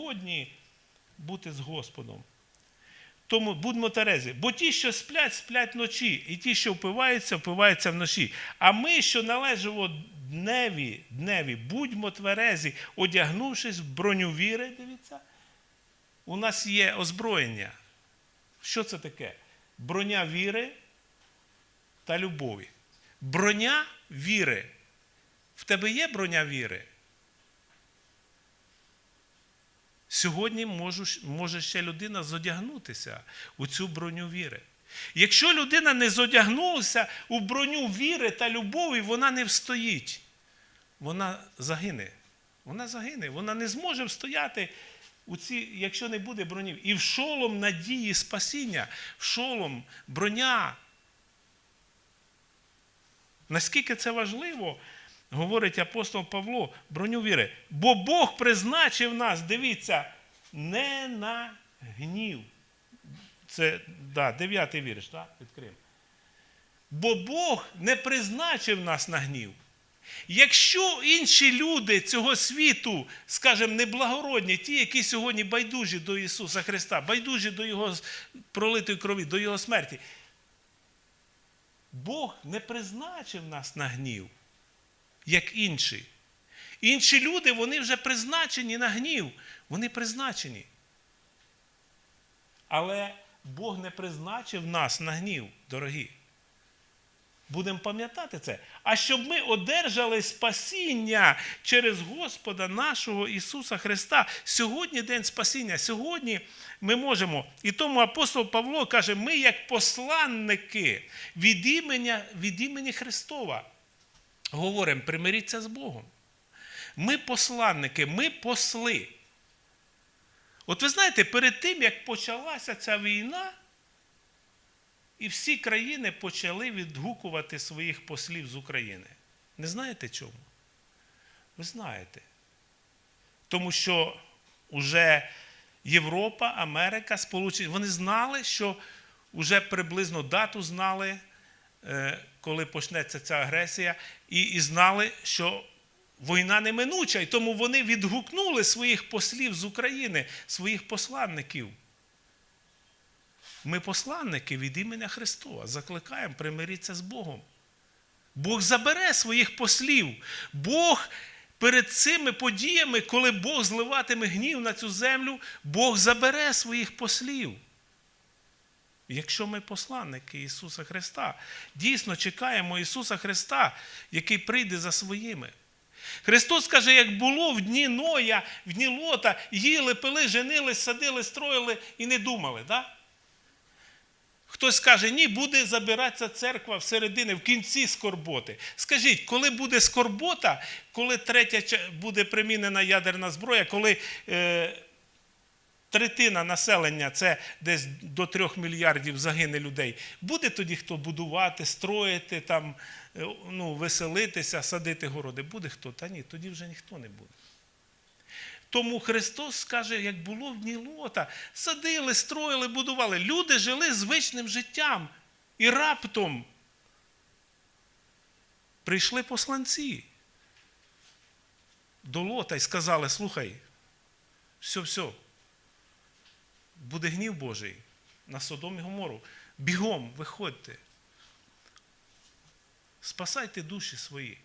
сьогодні бути з Господом. Тому будьмо терезі. Бо ті, що сплять, сплять вночі, і ті, що впиваються, впиваються вночі. А ми, що належимо дневі, дневі, будьмо тверезі, одягнувшись в броню віри, дивіться, у нас є озброєння. Що це таке? Броня віри та любові. Броня віри. В тебе є броня віри? Сьогодні можу, може ще людина зодягнутися у цю броню віри. Якщо людина не зодягнулася у броню віри та любові, вона не встоїть. Вона загине. Вона загине. Вона не зможе встояти, у ці, якщо не буде бронів. І в шолом надії спасіння, в шолом броня. Наскільки це важливо, говорить апостол Павло, броню віри. Бо Бог призначив нас, дивіться, не на гнів. Це да, дев'ятий вірш, так? Відкриємо. Бо Бог не призначив нас на гнів. Якщо інші люди цього світу, скажімо, неблагородні, ті, які сьогодні байдужі до Ісуса Христа, байдужі до Його пролитої крові, до Його смерті, Бог не призначив нас на гнів, як інші. Інші люди, вони вже призначені на гнів. Вони призначені. Але Бог не призначив нас на гнів, дорогі. Будемо пам'ятати це. А щоб ми одержали спасіння через Господа нашого Ісуса Христа. Сьогодні день спасіння, сьогодні ми можемо. І тому апостол Павло каже, ми як посланники від імені, від імені Христова говоримо, примиріться з Богом. Ми посланники, ми посли. От ви знаєте, перед тим, як почалася ця війна, і всі країни почали відгукувати своїх послів з України. Не знаєте чому? Ви знаєте. Тому що вже Європа, Америка, Сполучені, вони знали, що вже приблизно дату знали, коли почнеться ця агресія, і, і знали, що війна неминуча, і тому вони відгукнули своїх послів з України, своїх посланників. Ми посланники від імені Христова, закликаємо примиритися з Богом. Бог забере своїх послів. Бог перед цими подіями, коли Бог зливатиме гнів на цю землю, Бог забере своїх послів. Якщо ми посланники Ісуса Христа, дійсно чекаємо Ісуса Христа, який прийде за своїми. Христос каже, як було в дні Ноя, в дні Лота, їли, пили, женились, садили, строїли і не думали. Да? Хтось каже, ні, буде забиратися церква всередині, в кінці скорботи. Скажіть, коли буде скорбота, коли третя буде примінена ядерна зброя, коли е, третина населення, це десь до трьох мільярдів загине людей, буде тоді хто будувати, строїти, там, е, ну, веселитися, садити городи? Буде хто? Та ні, тоді вже ніхто не буде. Тому Христос скаже, як було в дні Лота, садили, строїли, будували. Люди жили звичним життям. І раптом прийшли посланці до Лота і сказали: слухай, все, все, буде гнів Божий на Содом і Гомору. Бігом, виходьте. Спасайте душі свої.